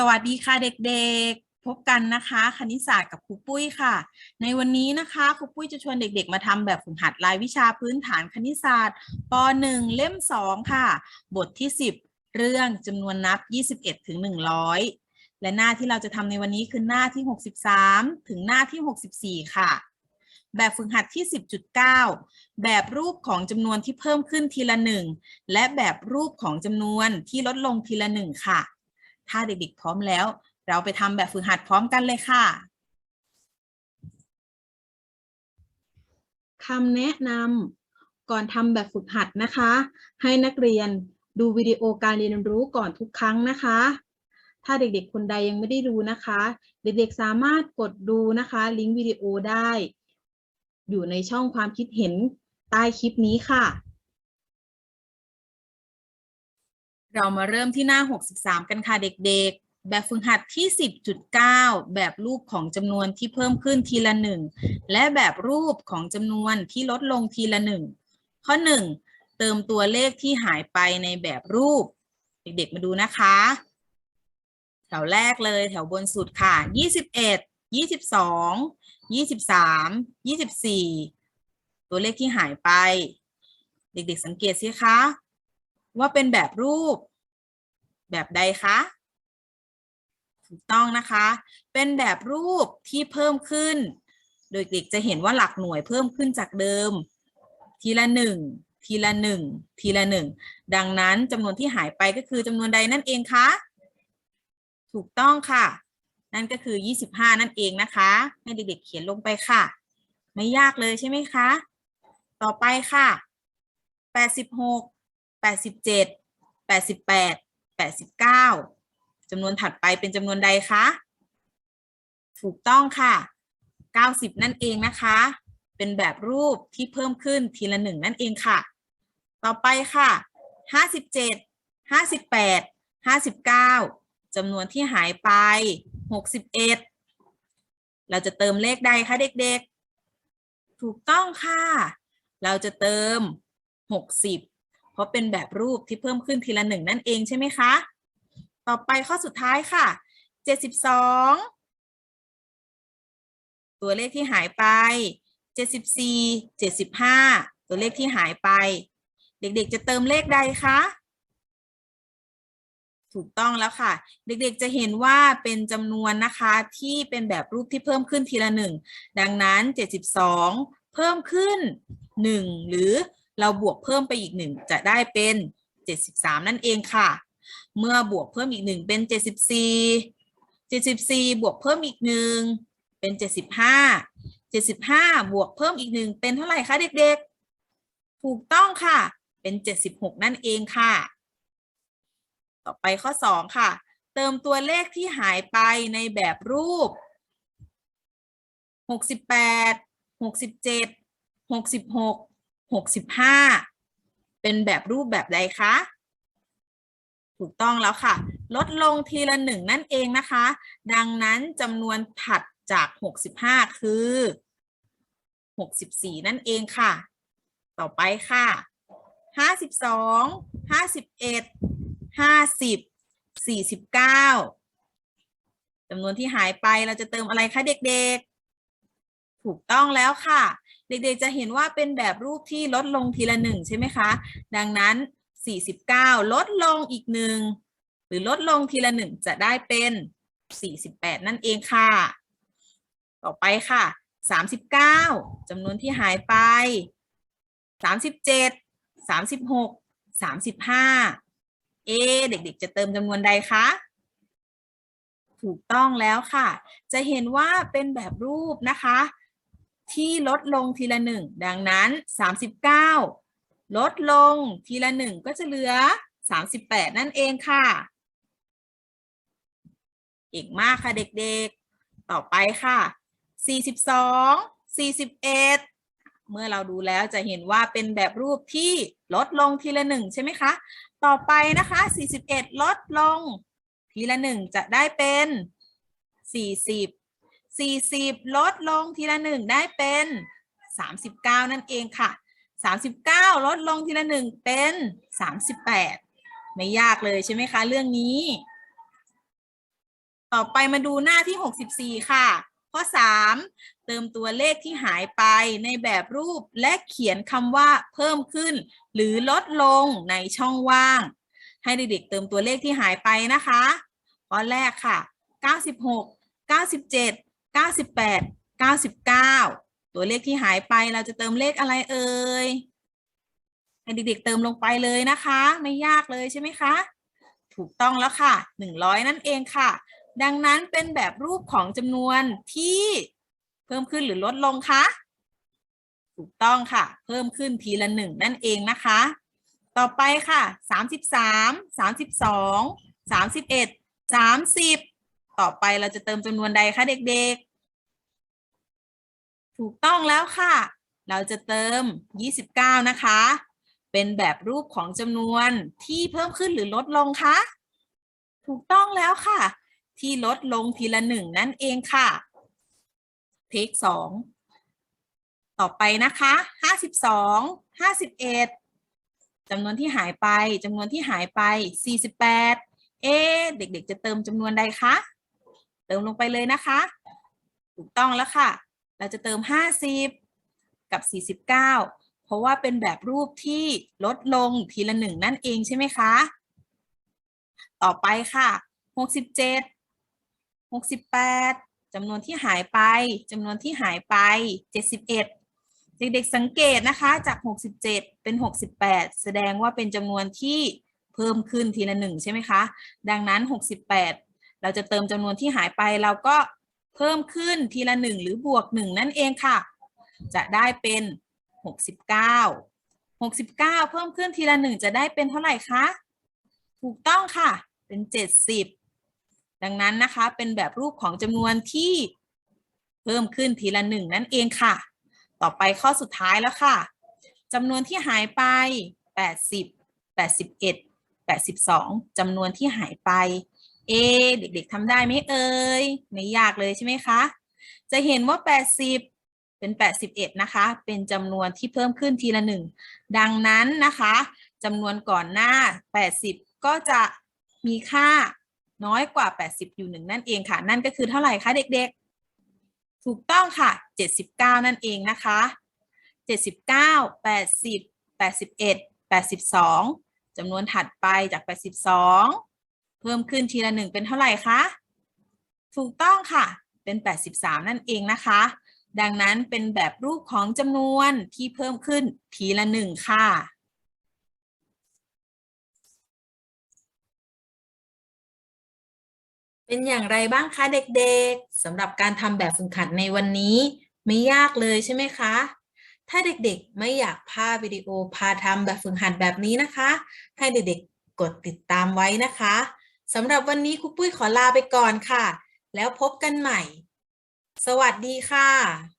สวัสดีค่ะเด็กๆ พบกันนะคะ คณิตศาสตร์กับครูปุ้ยค่ะ ในวันนี้นะคะครูปุ้ยจะชวนเด็กๆ มาทำแบบฝึกหัดรายวิชาพื้นฐานคณิตศาสตร์ป .1 เล่ม 2 ค่ะ บทที่ 10 เรื่องจำนวนนับ 21ถึง100 และหน้าที่เราจะทำในวันนี้คือหน้าที่ 63 ถึงหน้าที่ 64 ค่ะ แบบฝึกหัดที่ 10.9 แบบรูปของจำนวนที่เพิ่มขึ้นทีละหนึ่งและแบบรูปของจำนวนที่ลดลงทีละหนึ่งค่ะ ถ้าเด็กๆพร้อมแล้ว เราไปทำแบบฝึกหัดพร้อมกันเลยค่ะคำแนะนำก่อนทำแบบฝึกหัดนะคะ ให้นักเรียนดูวิดีโอการเรียนรู้ก่อนทุกครั้งนะคะ ถ้าเด็กๆ คนใดยังไม่ได้ดูนะคะ เด็กๆ สามารถกดดูนะคะ ลิงก์วิดีโอได้ อยู่ในช่องความคิดเห็นใต้คลิปนี้ค่ะ เรามาเริ่มที่หน้า 63 กันค่ะเด็กๆ แบบฝึกหัดที่ 10.9 แบบรูปของจำนวนที่เพิ่มขึ้นทีละหนึ่งและแบบรูปของจำนวนที่ลดลงทีละหนึ่งข้อ 1 เติมตัวเลขที่หายไปในแบบรูป เด็กๆ มาดูนะคะ แถวแรกเลยแถวบนสุดค่ะ 21 22 23 24 ตัวเลขที่หายไป เด็กๆ สังเกตสิคะ ว่าเป็นแบบรูป แบบใดคะถูกต้องนะคะ เป็นแบบรูปที่เพิ่มขึ้น โดยเด็กจะเห็นว่าหลักหน่วยเพิ่มขึ้นจากเดิม ทีละหนึ่งทีละหนึ่งทีละหนึ่งดังนั้นจำนวนที่หายไปก็คือจำนวนใดนั่นเองคะ ถูกต้องค่ะ นั่นก็คือ 25 นั่นเองนะคะ ให้เด็กๆเขียนลงไปค่ะ ไม่ยากเลยใช่ไหมคะ ต่อไปค่ะ 86 87 88 89จำนวนถัดไปเป็นจำนวนใดคะ ถูกต้องค่ะ 90 นั่นเองนะคะ เป็นแบบรูปที่เพิ่มขึ้นทีละหนึ่งนั่นเองค่ะ ต่อไปค่ะ 57 58 59จำนวนที่หายไป 61 เราจะเติมเลขใดคะเด็กๆ ถูกต้องค่ะ เราจะเติม 60 ราะเป็นแบบรูปที่เพิ่มขึ้นทีละหนึ่งนั่นเองใช่ไหมคะ ต่อไปข้อสุดท้ายค่ะ 72 ตัวเลขที่หายไป 74 75 ตัวเลขที่หายไป เด็กๆจะเติมเลขใดคะ ถูกต้องแล้วค่ะ เด็กๆจะเห็นว่าเป็นจำนวนนะคะที่เป็นแบบรูปที่เพิ่มขึ้นทีละหนึ่ง ดังนั้น 72 เพิ่มขึ้น 1 หรือ เราบวกเพิ่มไปอีก1จะได้เป็น 73 นั่นเองค่ะ เมื่อบวกเพิ่มอีก1เป็น 74 74 บวกเพิ่มอีก1เป็น 75 75 บวกเพิ่มอีก1เป็นเท่าไหร่คะเด็กๆ ถูกต้องค่ะ เป็น 76 นั่นเองค่ะ ต่อไปข้อ 2 ค่ะ เติมตัวเลขที่หายไปในแบบรูป 68 67 66 65 เป็นแบบรูปแบบใดคะ ถูกต้องแล้วค่ะ ลดลงทีละหนึ่งนั่นเองนะคะ ดังนั้นจำนวนถัดจาก 65 คือ 64 นั่นเองค่ะ ต่อไปค่ะ 52 51 50 49จำนวนที่หายไปเราจะเติมอะไรคะเด็กๆ ถูกต้องแล้วค่ะ เด็กๆจะเห็นว่าเป็นแบบรูปที่ลดลงทีละหนึ่งใช่ไหมคะ ดังนั้น 49 ลดลงอีกหนึ่งหรือลดลงทีละหนึ่งจะได้เป็น 48 นั่นเองค่ะ ต่อไปค่ะ 39จำนวนที่หายไป 37 36 35 เอ เด็กๆ จะเติมจำนวนใดคะถูกต้องแล้วค่ะ จะเห็นว่าเป็นแบบรูปนะคะ ที่ลดลงทีละหนึ่งดังนั้น 39 ลดลงทีละหนึ่งก็จะเหลือ 38 นั่นเองค่ะ เก่งมากค่ะเด็กๆ ต่อไปค่ะ 42 41 เมื่อเราดูแล้วจะเห็นว่าเป็นแบบรูปที่ลดลงทีละหนึ่งใช่ไหมคะ ต่อไปนะคะ 41 ลดลง ทีละหนึ่งจะได้เป็น 40 40 ลดลงทีละหนึ่งได้เป็น 39 นั่นเองค่ะ 39 ลดลงทีละหนึ่งเป็น 38 ไม่ยากเลยใช่ไหมคะ เรื่องนี้ ต่อไปมาดูหน้าที่ 64 ค่ะ ข้อ 3 เติมตัวเลขที่หายไปในแบบรูปและเขียนคำว่าเพิ่มขึ้น หรือลดลงในช่องว่าง ให้เด็กๆเติมตัวเลขที่หายไปนะคะข้อแรกค่ะ 96 97 98 99 ตัวเลขที่หายไปเราจะเติมเลขอะไรเอ่ยให้เด็กๆเติมลงไปเลยนะคะ ไม่ยากเลยใช่ไหมคะ ถูกต้องแล้วค่ะ 100 นั่นเองค่ะ ดังนั้นเป็นแบบรูปของจำนวนที่เพิ่มขึ้นหรือลดลงคะถูกต้องค่ะ เพิ่มขึ้นทีละหนึ่งนั่นเองนะคะ ต่อไปค่ะ 33 32 31 30 ต่อไปเราจะเติมจำนวนใดคะเด็กๆ ถูกต้องแล้วค่ะ เราจะเติม 29 นะคะ เป็นแบบรูปของจำนวนที่เพิ่มขึ้นหรือลดลงคะ ถูกต้องแล้วค่ะ ที่ลดลงทีละหนึ่งนั่นเองค่ะเทคสองต่อไปนะคะห้าสิบสองห้าสิบเอ็ดจำนวนที่หายไปจำนวนที่หายไปสี่สิบแปดเอ๊เด็กๆ จะเติมจำนวนใดคะ เติมลงไปเลยนะคะ ถูกต้องแล้วค่ะ เราจะเติมห้าสิบกับสี่สิบเพราะว่าเป็นแบบรูปที่ลดลงทีละหนึ่งนั่นเองใช่ไหมคะ ต่อไปค่ะหกสิบเจ็ดหกสิบแปดจำนวนที่หายไปจำนวนที่หายไปเจ็ดสิบเด็กๆสังเกตนะคะจากหกสิบเป็นหกสิบแสดงว่าเป็นจำนวนที่เพิ่มขึ้นทีละหนึ่งใช่ไหมคะ ดังนั้นหกสิบแปดเราจะเติมจำนวนที่หายไปเราก็ เพิ่มขึ้นทีละหนึ่งหรือบวกหนึ่งนั่นเองค่ะ จะได้เป็นหกสิบเก้าหกสิบเก้าเพิ่มขึ้นทีละหนึ่งจะได้เป็นเท่าไหร่คะ ถูกต้องค่ะ เป็นเจ็ดสิบดังนั้นนะคะ เป็นแบบรูปของจำนวนที่เพิ่มขึ้นทีละหนึ่งนั่นเองค่ะ ต่อไปข้อสุดท้ายแล้วค่ะจำนวนที่หายไปแปดสิบแปดสิบเอ็ดแปดสิบสองจำนวนที่หายไป เอเด็กๆทำได้ไหมเอ่ยไม่ยากเลยใช่ไหมคะ จะเห็นว่า 80 เป็น 81 นะคะ เป็นจำนวนที่เพิ่มขึ้นทีละหนึ่งดังนั้นนะคะจำนวนก่อนหน้า 80 ก็จะมีค่าน้อยกว่า 80 อยู่หนึ่งนั่นเองค่ะ นั่นก็คือเท่าไหร่คะเด็กๆ ถูกต้องค่ะ 79 นั่นเองนะคะ 79 80 81 82จำนวนถัดไปจาก 82 เพิ่มขึ้นทีละหนึ่งเป็นเท่าไหร่คะ ถูกต้องค่ะ เป็น 83 นั่นเองนะคะ ดังนั้นเป็นแบบรูปของจำนวนที่เพิ่มขึ้นทีละหนึ่งค่ะเป็นอย่างไรบ้างคะเด็กๆสำหรับการทำแบบฝึกหัดในวันนี้ ไม่ยากเลยใช่ไหมคะ ถ้าเด็กๆไม่อยากพาวิดีโอพาทำแบบฝึกหัดแบบนี้นะคะ ให้เด็กๆกดติดตามไว้นะคะ สำหรับวันนี้ครูปุ้ยขอลาไปก่อนค่ะ แล้วพบกันใหม่ สวัสดีค่ะ